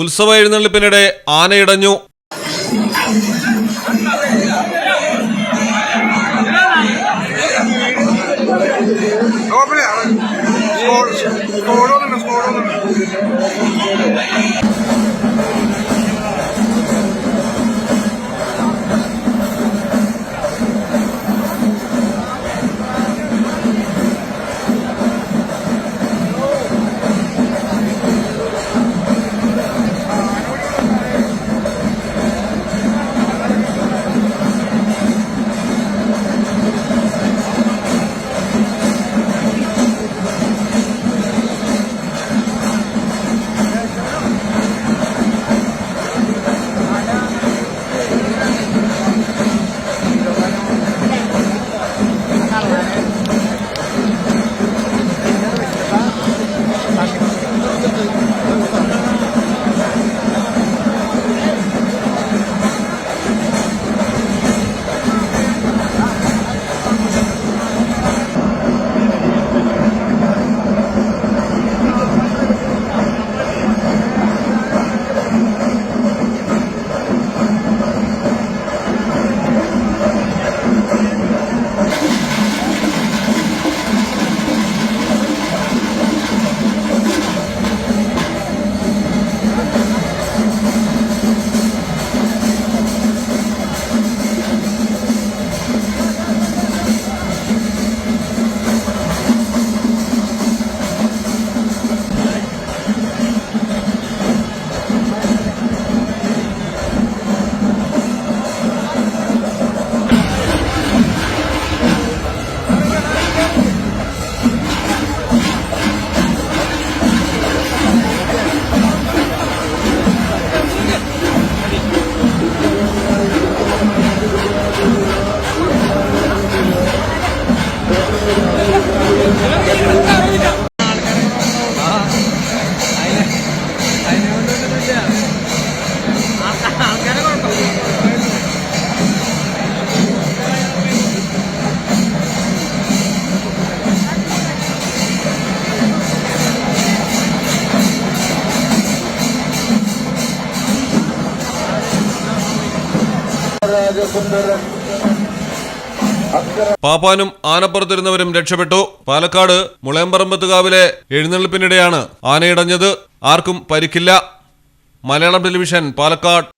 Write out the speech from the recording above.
ഉത്സവ എഴുന്നള്ളിപ്പിനിടെ ആനയിടഞ്ഞു. സ്കോഡ് പാപ്പാനും ആനപ്പുറത്തിരുന്നവരും രക്ഷപ്പെട്ടു. പാലക്കാട് മുളയമ്പറമ്പത്തുകാവിലെ എഴുന്നള്ളിപ്പിനിടെയാണ് ആനയിടഞ്ഞത്. ആർക്കും പരിക്കില്ല. മലയാളം ടെലിവിഷൻ പാലക്കാട്.